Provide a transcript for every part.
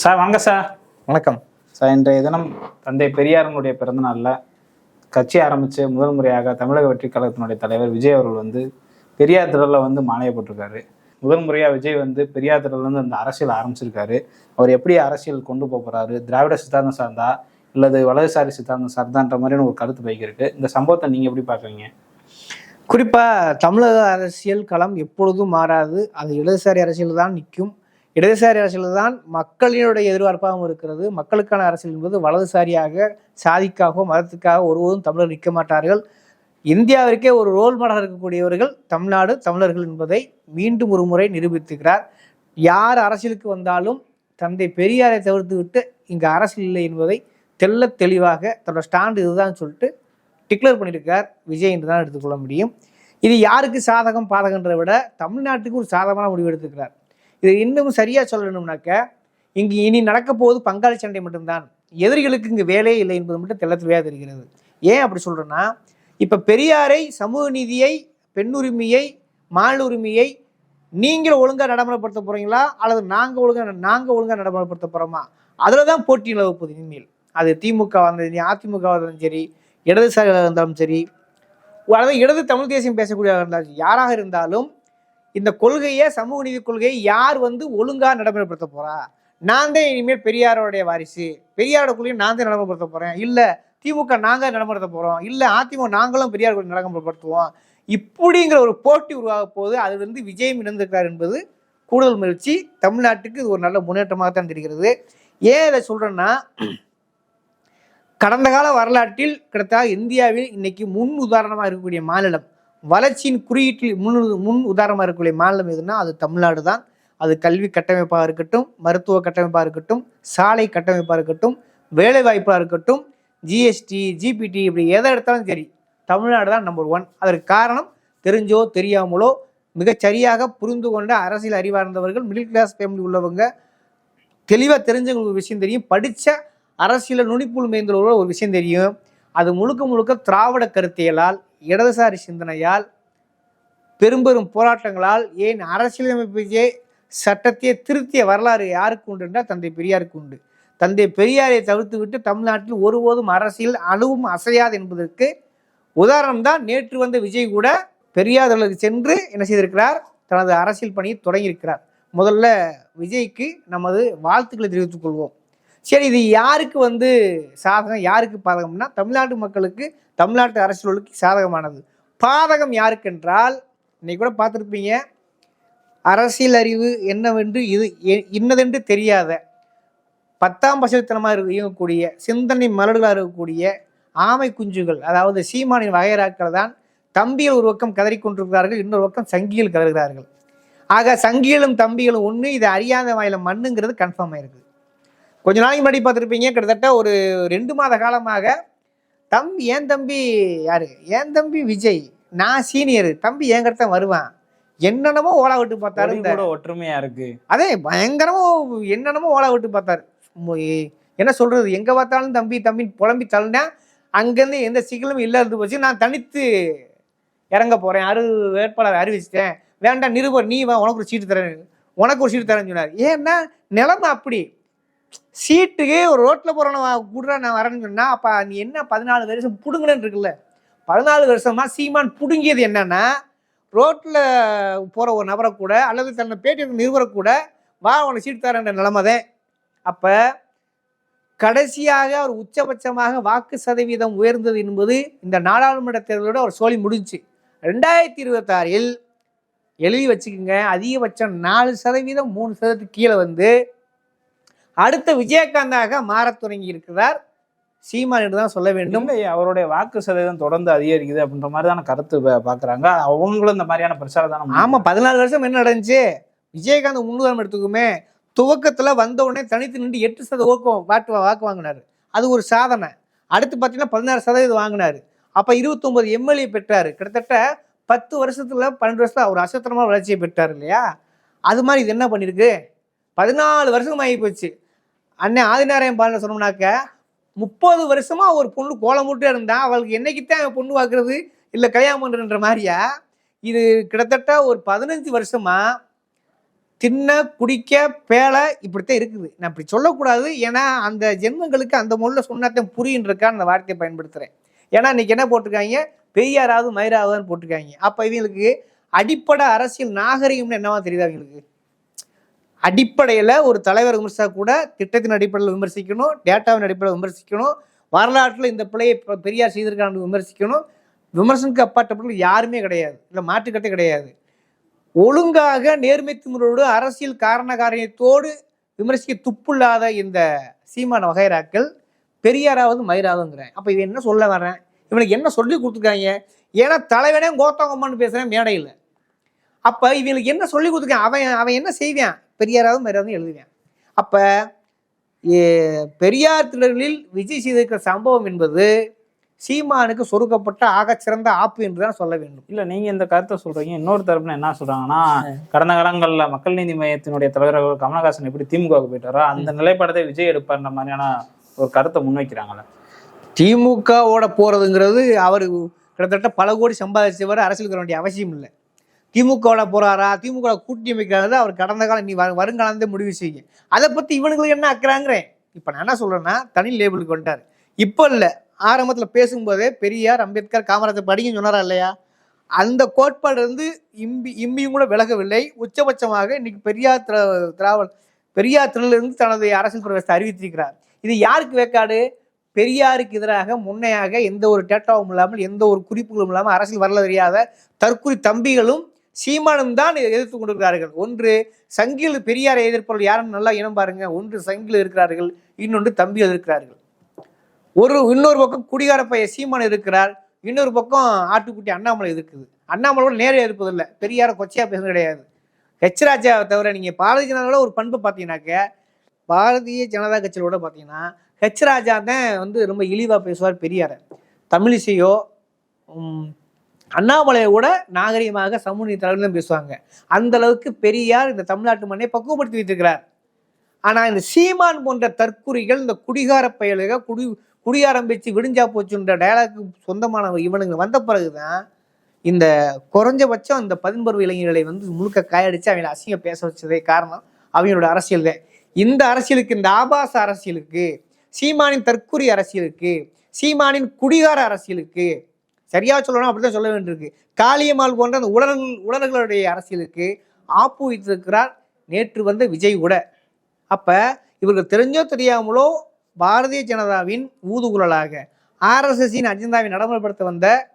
Sir வாங்க sir. வணக்கம். Sir இன்றைய தினம் தந்தை பெரியாரனுடைய பிறந்த நாளில் கட்சி ஆரம்பித்து முதல் முறையாக தமிழக வெற்றி கழகத்தினுடைய தலைவர் விஜய் அவர்கள் வந்து பெரியார் திடலில் வந்து மாலையை போட்டிருக்காரு. முதல் முறையாக விஜய் வந்து பெரியார் திடல்ல இருந்து அந்த அரசியல் ஆரம்பிச்சிருக்காரு. அவர் எப்படி அரசியல் கொண்டு போக போறாரு? திராவிட சித்தாந்தம் சார்ந்தா? இல்லது வலதுசாரி சித்தாந்தம் சார்ந்தான்ற மாதிரியான ஒரு கருத்து பைக்கு இருக்கு இந்த சம்பவத்தை நீங்க எப்படி பார்க்குறீங்க? குறிப்பா தமிழக அரசியல் களம் எப்பொழுதும் மாறாது. அது இடதுசாரி அரசியல் தான் நிற்கும். இடதுசாரி அரசியல் தான் மக்களினுடைய எதிர்பார்ப்பாகவும் இருக்கிறது. மக்களுக்கான அரசியல் என்பது வலதுசாரியாக சாதிக்காகவோ மதத்துக்காக ஒருவரும் தமிழர் நிற்க மாட்டார்கள். இந்தியாவிற்கே ஒரு ரோல் மாடலாக இருக்கக்கூடியவர்கள் தமிழ்நாடு தமிழர்கள் என்பதை மீண்டும் ஒரு முறை நிரூபித்துக்கிறார். யார் அரசியலுக்கு வந்தாலும் தந்தை பெரியாரை தவிர்த்து விட்டு இங்கே அரசியல் இல்லை என்பதை தெல்ல தெளிவாக தன்னோட ஸ்டாண்டு இதுதான் சொல்லிட்டு டிக்ளேர் பண்ணியிருக்கார். விஜய் என்று தான் எடுத்துக்கொள்ள முடியும். இது யாருக்கு சாதகம் பாதகன்றதை விட தமிழ்நாட்டுக்கு ஒரு சாதகமான முடிவு எடுத்துக்கிறார். இது இன்னும் சரியாக சொல்லணும்னாக்க இங்கு இனி நடக்க போவது பங்காளி சண்டை மட்டும்தான். எதிரிகளுக்கு இங்கு வேலையே இல்லை என்பது மட்டும் தெள்ள தெளிவாக தெரிகிறது. ஏன் அப்படி சொல்கிறேன்னா இப்போ பெரியாரை சமூக நீதியை பெண்ணுரிமையை மாநில உரிமையை நீங்கள் ஒழுங்காக நடைமுறைப்படுத்த போகிறீங்களா அல்லது நாங்கள் ஒழுங்காக நாங்கள் ஒழுங்காக நடைமுறைப்படுத்த போகிறோமா அதில் தான் போட்டி நிலவ போகுது இனிமேல். அது திமுக வந்தது அதிமுக இருந்தாலும் சரி இடதுசாரிகளாக இருந்தாலும் சரி அல்லது இடது தமிழ் தேசியம் பேசக்கூடியதாக இருந்தாலும் யாராக இருந்தாலும் இந்த கொள்கையை சமூக நீதி கொள்கையை யார் வந்து ஒழுங்காக நடைமுறைப்படுத்த போறா? நான் தான் இனிமேல் பெரியாரோடைய வாரிசு. பெரியாரோட கொள்கையை நான் தான் நடைமுறைப்படுத்த போறேன். இல்லை திமுக நாங்கள் நடைமுறைத்த போறோம். இல்லை அதிமுக நாங்களும் பெரியார் கொள்கை நடைமுறைப்படுத்துவோம். இப்படிங்கிற ஒரு போட்டி உருவாக போது அது வந்து விஜயம் இணைந்திருக்கிறார் என்பது கூடுதல் முயற்சி தமிழ்நாட்டுக்கு இது ஒரு நல்ல முன்னேற்றமாகத்தான் தெரிகிறது. ஏன் இதை சொல்கிறேன்னா கடந்த கால வரலாற்றில் கிட்டத்தட்ட இந்தியாவில் இன்னைக்கு முன் உதாரணமாக இருக்கக்கூடிய மாநிலம் வளர்ச்சியின் குறியீட்டில் முன் முன் உதாரணமாக இருக்கக்கூடிய மாநிலம் எதுனா அது தமிழ்நாடு தான். அது கல்வி கட்டமைப்பாக இருக்கட்டும் மருத்துவ கட்டமைப்பாக இருக்கட்டும் சாலை கட்டமைப்பாக இருக்கட்டும் வேலை வாய்ப்பாக இருக்கட்டும் ஜிஎஸ்டி ஜிபிடி இப்படி எதை எடுத்தாலும் சரி தமிழ்நாடு தான் நம்பர் ஒன் அதற்கு காரணம் தெரிஞ்சோ தெரியாமலோ மிகச் சரியாக புரிந்து கொண்ட அரசியல் அறிவார்ந்தவர்கள் மிடில் கிளாஸ் ஃபேமிலி உள்ளவங்க தெளிவாக தெரிஞ்சவங்களுக்கு ஒரு விஷயம் தெரியும் படித்த அரசியல் நுனிப்புள் மேய்ந்தவர்களோட ஒரு விஷயம் தெரியும். அது முழுக்க முழுக்க திராவிட கருத்தியலால் இடதுசாரி சிந்தனையால் பெரும்பெரும் போராட்டங்களால் ஏன் அரசியலமைப்பையே சட்டத்தையே திருத்திய வரலாறு யாருக்கு உண்டு என்றால் தந்தை பெரியாருக்கு உண்டு. தந்தை பெரியாரை தவிர்த்து விட்டு தமிழ்நாட்டில் ஒருபோதும் அரசியல் அணுவும் அசையாது என்பதற்கு உதாரணம் தான் நேற்று வந்த விஜய் கூட பெரியார்களுக்கு சென்று என்ன செய்திருக்கிறார்? தனது அரசியல் பணியை தொடங்கியிருக்கிறார். முதல்ல விஜய்க்கு நமது வாழ்த்துக்களை தெரிவித்துக் கொள்வோம். சரி இது யாருக்கு வந்து சாதகம் யாருக்கு பாதகம்னா தமிழ்நாட்டு மக்களுக்கு தமிழ்நாட்டு அரசியலுக்கு சாதகமானது. பாதகம் யாருக்கென்றால் இன்னைக்கு கூட பார்த்துருப்பீங்க அரசியல் அறிவு என்னவென்று இது இன்னதென்று தெரியாத பத்தாம் பசத்தனமாக இருக்கக்கூடிய இயங்கக்கூடிய சிந்தனை மலடுகளாக இருக்கக்கூடிய ஆமை குஞ்சுகள் அதாவது சீமானின் வகையராக்கள் தான் தம்பிகள் ஒரு பக்கம் கதறிக்கொண்டிருக்கிறார்கள் இன்னொரு பக்கம் சங்கிகள் கதறுகிறார்கள். ஆக சங்கிகளும் தம்பிகளும் ஒன்று இது அறியாத வாயில மண்ணுங்கிறது கன்ஃபார்ம் ஆயிருக்குது கொஞ்ச நாளைக்கு முன்னாடி பார்த்துருப்பீங்க கிட்டத்தட்ட ஒரு ரெண்டு மாத காலமாக தம்பி ஏன் தம்பி யாரு? ஏன் தம்பி விஜய்? நான் சீனியர் தம்பி என்கிட்ட தான் வருவான். என்னென்னமோ ஓலா விட்டு பார்த்தாரு இந்த ஒற்றுமையா இருக்கு. அதே பயங்கரமா என்னென்னமோ ஓலா விட்டு பார்த்தாரு. என்ன சொல்றது எங்க பார்த்தாலும் தம்பி தம்பி புலம்பி தள்ளினா அங்கேருந்து எந்த சிக்கலும் இல்லாத போச்சு. நான் தனித்து இறங்க போறேன். அரு வேட்பாளர் அறிவிச்சிட்டேன். வேண்டாம் நிருபர் நீ வா உனக்கு ஒரு சீட்டு தரேன் உனக்கு ஒரு சீட்டு தரேன்னு சொன்னார். ஏன்னா நிலைமை அப்படி. சீட்டுக்கு ஒரு ரோட்டில் போகிறவன கூட நான் வரேன்னு சொன்னால் அப்போ நீ என்ன பதினாலு வருஷம் புடுங்கணுன்னு இருக்குல்ல? பதினாலு வருஷமாக சீமான் பிடுங்கியது என்னென்னா ரோட்டில் போகிற ஒரு நபரை கூட அல்லது தன்னை பேட்டி நிறுவரை கூட வா உனக்கு சீட்டு தரேன்ற நிலைமை தான் அப்போ கடைசியாக அவர் உச்சபட்சமாக வாக்கு சதவீதம் உயர்ந்தது என்பது இந்த நாடாளுமன்ற தேர்தலோட ஒரு சோழி முடிஞ்சு ரெண்டாயிரத்தி இருபத்தாறில் எழுதி வச்சுக்கோங்க அதிகபட்சம் நாலு சதவீதம் மூணு சதவீதத்துக்கு கீழே வந்து அடுத்த விஜயகாந்தாக மாறத் தொடங்கி இருக்கிறார் சீமான் என்று தான் சொல்ல வேண்டும். அவருடைய வாக்கு சதவீதம் தொடர்ந்து அதிகரிக்குது அப்படின்ற மாதிரி தானே கருத்து பா- பாக்குறாங்க. அவங்களும் இந்த மாதிரியான பிரச்சாரம் தானே ஆமா பதினாலு வருஷம் என்ன நடந்துச்சு? விஜயகாந்த் முன்னுதாரணம் எடுத்துக்குமே துவக்கத்துல வந்த உடனே தனித்து நின்று எட்டு சதவீத ஓக்கம் வாக்கு வாக்கு வாங்கினாரு. அது ஒரு சாதனை. அடுத்து பார்த்தீங்கன்னா பதினாறு சதவீதம் வாங்கினாரு. அப்ப இருபத்தொன்பது எம்எல்ஏ பெற்றாரு. கிட்டத்தட்ட பத்து வருஷத்துல பன்னெண்டு வருஷத்துல அவர் அசத்திரமா வளர்ச்சியை பெற்றார் இல்லையா? அது மாதிரி இது என்ன பண்ணிருக்கு? பதினாலு வருஷம் ஆகி போச்சு அண்ணன் ஆதிநாராயண பாலன் சொன்னோம்னாக்க முப்பது வருஷமாக ஒரு பொண்ணு கோலம் போட்டு இருந்தா அவளுக்கு என்னைக்குத்தான் பொண்ணு வாக்குறது இல்லை கல்யாணம் பண்ணுறன்ற மாதிரியா? இது கிட்டத்தட்ட ஒரு பதினஞ்சு வருஷமாக தின்ன குடிக்க பேலை இப்படித்தான் இருக்குது. நான் இப்படி சொல்லக்கூடாது. ஏன்னா அந்த ஜென்மங்களுக்கு அந்த மொழியில் சொன்னாத்தான் புரியுன்றக்கான அந்த வார்த்தையை பயன்படுத்துகிறேன் ஏன்னா இன்னைக்கு என்ன போட்டிருக்காங்க? பெரியாராவது மயிராவதுன்னு போட்டிருக்காங்க. அப்போ இவங்களுக்கு அடிப்படை அரசியல் நாகரிகம்னு என்னவா தெரியுது அவங்களுக்கு? அடிப்படையில் ஒரு தலைவர் விமர்சித்தா கூட திட்டத்தின் அடிப்படையில் விமர்சிக்கணும் டேட்டாவின் அடிப்படையில் விமர்சிக்கணும் வரலாற்றில் இந்த பிள்ளையை பெரியார் செய்திருக்கான்னு விமர்சிக்கணும். விமர்சனத்துக்கு அப்பாற்பட்ட யாருமே கிடையாது. இல்லை மாற்றுக்கட்டே கிடையாது. ஒழுங்காக நேர்மைத்தினரோடு அரசியல் காரண காரியத்தோடு விமர்சிக்க துப்புள்ளாத இந்த சீமான வகைராக்கள் பெரியாராவது மயிராவதுங்கிறேன். அப்போ இவன் என்ன சொல்ல வரேன் இவனுக்கு என்ன சொல்லி கொடுத்துருக்காங்க? ஏன்னா தலைவனே கோத்தங்கம்மான்னு பேசுகிறேன் மேடையில். அப்போ இவனுக்கு என்ன சொல்லி கொடுத்துருக்கான்? அவன் அவன் என்ன செய்வான்? பெரியாராவது மயிராவது எழுதுவான் அப்போ பெரியார் திடலில் விஜய் செய்திருக்கிற சம்பவம் என்பது சீமானுக்கு சொருக்கப்பட்ட ஆகச்சிறந்த ஆப்பு என்று தான் சொல்ல வேண்டும். இல்ல நீங்க இந்த கருத்தை சொல்றீங்க. இன்னொரு தரப்புல என்ன சொல்றாங்கன்னா கடந்த காலங்கள்ல மக்கள் நீதி மையத்தினுடைய தலைவர் கமலஹாசன் எப்படி திமுகவுக்கு போயிட்டாரோ அந்த நிலைப்பாடத்தை விஜய் எடுப்பார்ன்ற மாதிரியான ஒரு கருத்தை முன்வைக்கிறாங்கல்ல. திமுகவோட போறதுங்கிறது அவர் கிட்டத்தட்ட பல கோடி சம்பாதிச்சவர் அரசியலுக்கு வேண்டிய அவசியம் இல்லை. திமுகவோட போகிறாரா திமுக கூட்டணி அமைக்கிறது அவர் கடந்த காலம் நீ வரு- முடிவு செய்யும் அதை பற்றி இவனுங்களுக்கு என்ன ஆக்குறாங்கிறேன் இப்போ நான் என்ன சொல்கிறேன்னா தனி லேபிளுக்கு வந்துட்டார். இப்போ இல்லை. ஆரம்பத்தில் பேசும்போதே பெரியார் அம்பேத்கர் காமராஜர் படிங்க சொன்னாரா இல்லையா? அந்த கோட்பாடு இருந்து இம்பி இம்பியும் கூட விலகவில்லை. உச்சபட்சமாக இன்னைக்கு பெரியார் திரா- திராவல் பெரியார் திரளிலிருந்து தனது அரசியல் பிரவேசத்தை அறிவித்திருக்கிறார். இது யாருக்கு வேக்காடு? பெரியாருக்கு எதிராக முன்னையாக எந்த ஒரு டேட்டாவும் இல்லாமல் எந்த ஒரு குறிப்புகளும் இல்லாமல் அரசியல் வரல தெரியாத தற்குறி தம்பிகளும் சீமானும் தான் எதிர்த்து கொண்டிருக்கிறார்கள். ஒன்று சங்கில் பெரியாரை எதிர்ப்பவர்கள் யாரும் நல்லா இனம் பாருங்க. ஒன்று சங்கில் இருக்கிறார்கள். இன்னொன்று தம்பியில் இருக்கிறார்கள். ஒரு இன்னொரு பக்கம் குடிகார பைய சீமான் இருக்கிறார். இன்னொரு பக்கம் ஆட்டுக்குட்டி அண்ணாமலை இருக்குது. அண்ணாமலையோட நேரே இருப்பதில்லை. பெரியார கொச்சையா பேசுறது கிடையாது. ஹெச் ராஜாவை தவிர நீங்கள் பாரதிய ஜனதாவோட ஒரு பண்பு பார்த்தீங்கன்னாக்க பாரதிய ஜனதா கட்சியோட பார்த்தீங்கன்னா ஹெச் ராஜா தான் வந்து ரொம்ப இழிவாக பேசுவார் பெரியாரை. தமிழிசையோ அண்ணாமலையை கூட நாகரிகமாக சமூக நீதி தான் பேசுவாங்க. அந்த அளவுக்கு பெரியார் இந்த தமிழ்நாட்டு மண்ணை பக்குவப்படுத்தி வைத்திருக்கிறார் ஆனால் இந்த சீமான் போன்ற தற்குறிகள் இந்த குடிகார பயலுக குடி குடியாரம்பிச்சு விடிஞ்சா போச்சுன்ற டயலாக்கு சொந்தமான இவனுங்க வந்த பிறகுதான் இந்த குறைஞ்சபட்சம் இந்த பதின்பருவ இளைஞர்களை வந்து முழுக்க காயடிச்சு அவங்களை அசிங்க பேச வச்சதே காரணம் அவங்களோட அரசியல் தான். இந்த அரசியலுக்கு இந்த ஆபாச அரசியலுக்கு சீமானின் தற்குறி அரசியலுக்கு சீமானின் குடிகார அரசியலுக்கு சரியா சொல்லணும் அப்படிதான் சொல்ல வேண்டியிருக்கு. காளியம்மாள் போன்ற அந்த உடல் உடல்களுடைய அரசியலுக்கு ஆப்பு வைத்திருக்கிறார் நேற்று வந்த விஜய் கூட. அப்ப இவர்கள் தெரிஞ்சோ தெரியாமலோ பாரதிய ஜனதாவின் ஊதுகுழலாக ஆர்எஸ்எஸ்ஸின் அஜெண்டாவை நடைமுறைப்படுத்த வந்த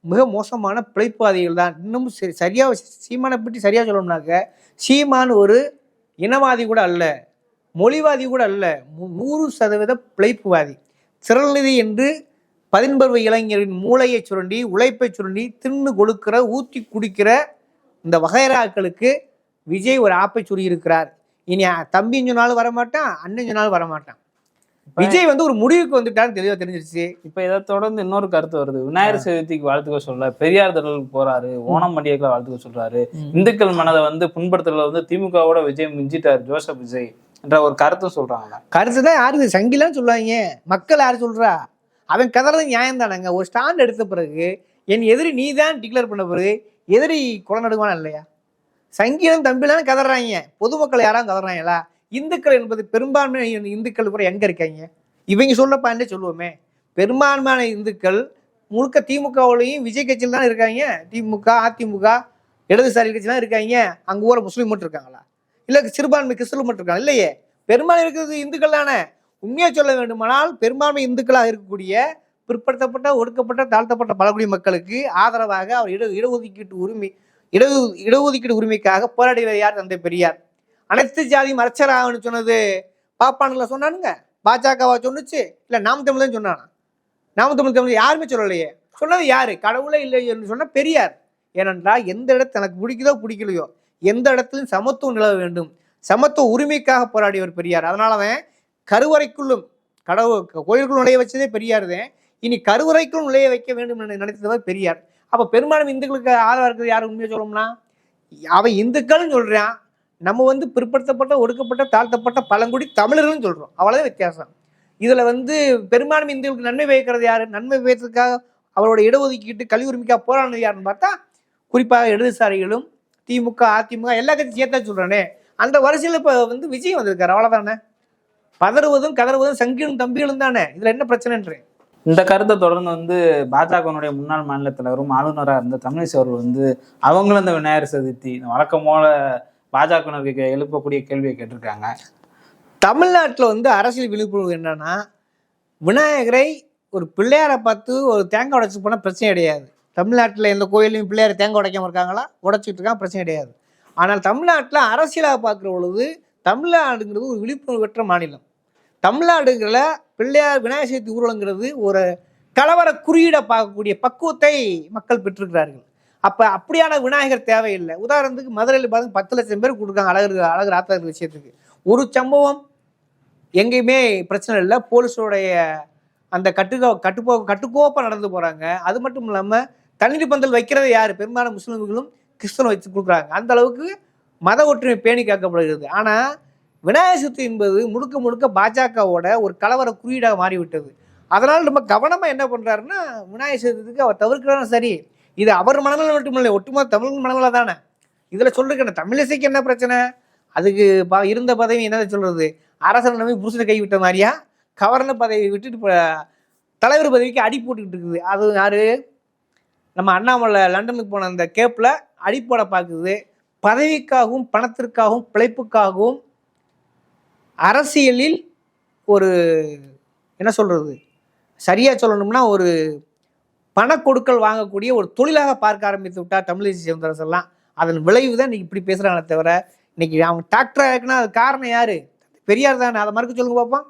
மிக மோசமான பிழைப்பாதைகள் தான். இன்னமும் சரி சரியாக சீமானை பற்றி சரியாக சொல்லணும்னாக்க சீமான் ஒரு இனவாதி கூட அல்ல மொழிவாதி கூட அல்ல மு- நூறு சதவீத பிழைப்புவாதி. திரள்நிதி என்று பதின்பருவ இளைஞரின் மூளையை சுரண்டி உழைப்பை சுரண்டி தின்னு கொழுக்கிற ஊத்தி குடிக்கிற இந்த வகைராக்களுக்கு விஜய் ஒரு ஆப்பை சுரியிருக்கிறார் இனி தம்பின்னு சொன்னாலும் வரமாட்டான் அண்ணன் சொன்னாலும் வரமாட்டான். விஜய் வந்து ஒரு முடிவுக்கு வந்துட்டான்னு தெளிவா தெரிஞ்சிருச்சு. இப்ப இதை தொடர்ந்து இன்னொரு கருத்து வருது. விநாயகர் சதுர்த்திக்கு வாழ்த்துக்க சொல்ல பெரியார் திடலுக்கு போறாரு. ஓணம் பண்டிகைக்கு வாழ்த்துக்க சொல்றாரு. இந்துக்கள் மனதை வந்து புண்படுத்துறதுல வந்து திமுகவோட விஜய் மிஞ்சிட்டாரு. ஜோசப் விஜய் என்ற ஒரு கருத்தும் சொல்றாங்க. கருத்து தான் யாருக்கு சங்கிலான்னு சொல்லுவாங்க மக்கள் யார் சொல்றா? அவன் கதறது நியாயம் தானேங்க? ஒரு ஸ்டாண்ட் எடுத்த பிறகு என் எதிரி நீ தான் டிக்ளேர் பண்ண பிறகு எதிரி குல நடுவானா இல்லையா? சங்கீதம் தம்பிலான்னு கதறாங்க. பொதுமக்கள் யாரும் கதறாங்களா? இந்துக்கள் என்பது பெரும்பான்மை இந்துக்கள் கூட எங்கே இருக்காங்க? இவங்க சொல்ல சொல்லுவோமே. பெரும்பான்மையான இந்துக்கள் முழுக்க திமுகவுலையும் விஜய் கட்சியில் தான் இருக்காங்க. திமுக அதிமுக இடதுசாரி கட்சிலாம் இருக்காங்க. அங்கே ஊர முஸ்லீம் மட்டும் இருக்காங்களா? இல்லை சிறுபான்மை கிறிஸ்தவ மட்டும் இருக்காங்க இல்லையே. பெரும்பான்மை இருக்கிறது இந்துக்கள் தானே. உண்மையை சொல்ல வேண்டுமானால் பெரும்பான்மை இந்துக்களாக இருக்கக்கூடிய பிற்படுத்தப்பட்ட ஒடுக்கப்பட்ட தாழ்த்தப்பட்ட பழங்குடி மக்களுக்கு ஆதரவாக அவர் இட இடஒதுக்கீட்டு உரிமை இட இடஒதுக்கீடு உரிமைக்காக போராடியவர் யார் தந்தை பெரியார்? அனைத்து ஜாதியும் அரசராகனு சொன்னது பாப்பானுங்களை சொன்னானுங்க? பாஜகவா சொன்னுச்சு? இல்லை நாம் தமிழ் தான் சொன்னானா? நாம் தமிழ் தமிழ் யாருமே சொல்லலையே. சொன்னது யார்? கடவுளே இல்லை என்று சொன்ன பெரியார். ஏனென்றால் எந்த இடத்து எனக்கு பிடிக்குதோ பிடிக்கலையோ எந்த இடத்துலையும் சமத்துவம் நிலவ வேண்டும். சமத்துவ உரிமைக்காக போராடியவர் பெரியார். அதனாலதான் கருவறைக்குள்ளும் கடவுள் கோயிலுக்குள் நுழைய வச்சதே பெரியார் தான் இனி கருவறைக்குள் நுழைய வைக்க வேண்டும் என்று நினைத்தவர் பெரியார். அப்போ பெரும்பாலும் இந்துக்களுக்கு ஆதரவாக இருக்கிறது யாரும் உண்மையை சொல்லணும்னா அவன் இந்துக்கள்னு சொல்கிறான் நம்ம வந்து பிற்படுத்தப்பட்ட ஒடுக்கப்பட்ட தாழ்த்தப்பட்ட பழங்குடி தமிழர்கள்னு சொல்கிறோம் அவ்வளோதான் வித்தியாசம். இதில் வந்து பெரும்பான்மை இந்துக்களுக்கு நன்மை பயக்கிறது யாரு? நன்மை பயத்துக்காக அவரோட இடஒதுக்கீட்டு கல்வி உரிமைக்காக போராடினது யாருன்னு பார்த்தா குறிப்பாக இடதுசாரிகளும் திமுக அதிமுக எல்லா கட்சியும் சேர்த்தா சொல்கிறானே அந்த வரிசையில் இப்போ வந்து விஜய் வந்திருக்காரு. அவ்வளோதானே பதறுவதும் கதறுவதும் சங்கிலும் தம்பிகளும் தானே? இதுல என்ன பிரச்சனைன்றேன் இந்த கருத்தை தொடர்ந்து வந்து பாஜகவினுடைய முன்னாள் மாநில தலைவரும் ஆளுநராக இருந்த தமிழிசை அவர்கள் வந்து அவங்களும் இந்த விநாயகர் சதுர்த்தி இந்த வழக்கம் போல பாஜகவினருக்கு எழுப்பக்கூடிய கேள்வியை கேட்டிருக்காங்க. தமிழ்நாட்டில் வந்து அரசியல் விழிப்புணர்வு என்னன்னா விநாயகரை ஒரு பிள்ளையாரை பார்த்து ஒரு தேங்காய் உடைச்சு போனால் பிரச்சனை கிடையாது. தமிழ்நாட்டில் எந்த கோயிலையும் பிள்ளையார் தேங்காய் உடைக்காம இருக்காங்களா? உடைச்சிட்டு இருக்காங்க பிரச்சனை கிடையாது. ஆனால் தமிழ்நாட்டில் அரசியலாக பார்க்குற பொழுது தமிழ்நாடுங்கிறது ஒரு விழிப்புணர்வு பெற்ற மாநிலம். தமிழ்நாடுங்கிற பிள்ளையார் விநாயகர் சதுர்த்தி ஊர்வலங்கிறது ஒரு கலவர குறியீடை பார்க்கக்கூடிய பக்குவத்தை மக்கள் பெற்றிருக்கிறார்கள். அப்போ அப்படியான விநாயகர் தேவையில்லை. உதாரணத்துக்கு மதுரையில் பார்த்து பத்து லட்சம் பேர் கொடுக்காங்க அழகு அழகு ஆத்தார் விஷயத்துக்கு. ஒரு சம்பவம் எங்கேயுமே பிரச்சனை இல்லை. போலீஸோடைய அந்த கட்டுக்கோ கட்டுப்போ கட்டுக்கோப்பாக நடந்து போகிறாங்க அது மட்டும் இல்லாமல் தண்ணீர் பந்தல் வைக்கிறது யார்? பெரும்பாலான முஸ்லீம்களும் கிறிஸ்தவம் வச்சு கொடுக்குறாங்க. அந்த அளவுக்கு மத ஒற்றுமை பேணி காக்கப்படுகிறது. ஆனால் விநாயகர் சதுர்த்தி என்பது முழுக்க முழுக்க பாஜகவோட ஒரு கலவர குறியீடாக மாறிவிட்டது. அதனால் நம்ம கவனமாக என்ன பண்ணுறாருன்னா விநாயகர் சதுர்த்திக்கு அவர் தவிர்க்கிறாரு? சரி. இது அவர் மனநிலை மட்டுமில்லை ஒட்டுமொத்த தமிழ் மனநிலை தானே. இதில் சொல்லிருக்கேன் தமிழிசைக்கு என்ன பிரச்சனை? அதுக்கு ப இருந்த பதவி என்ன சொல்கிறது அரசர் நம்பி புருஷனை கைவிட்ட மாதிரியா? கவர்னர் பதவி விட்டுட்டு இப்போ தலைவர் பதவிக்கு அடி போட்டுக்கிட்டு இருக்குது. அது யாரு? நம்ம அண்ணாமலை லண்டனுக்கு போன அந்த கேப்பில் அடி போட பார்க்குது. பதவிக்காகவும் பணத்திற்காகவும் பிழைப்புக்காகவும் அரசியலில் ஒரு என்ன சொல்கிறது சரியாக சொல்லணும்னா ஒரு பண கொடுக்கல் வாங்கக்கூடிய ஒரு தொழிலாக பார்க்க ஆரம்பித்து விட்டார் தமிழிசை சவுந்தரசெல்லாம் அதன் விளைவு தான் இன்றைக்கி இப்படி பேசுகிறாங்களே தவிர இன்னைக்கு அவங்க டாக்டராக இருக்குன்னா அது காரணம் யார்? பெரியார் தானே. அதை மறுக்க சொல்லுங்க பார்ப்போம்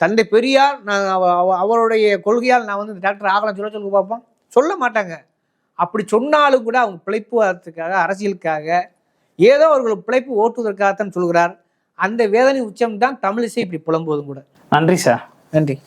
தந்தை பெரியார் நான் அவ- அவ- அவருடைய கொள்கையால் நான் வந்து இந்த டாக்டர் ஆகலாம் சொல்ல சொல்லுங்க பார்ப்போம் சொல்ல மாட்டாங்க. அப்படி சொன்னாலும் கூட அவங்க பிழைப்பு வரத்துக்காக அரசியலுக்காக ஏதோ அவர்கள் பிழைப்பு ஓட்டுவதற்காகத்தான் சொல்கிறார். அந்த வேதனை உச்சம் தான் தமிழிசை இப்படி புலம்புவதும் கூட. நன்றி சார். நன்றி.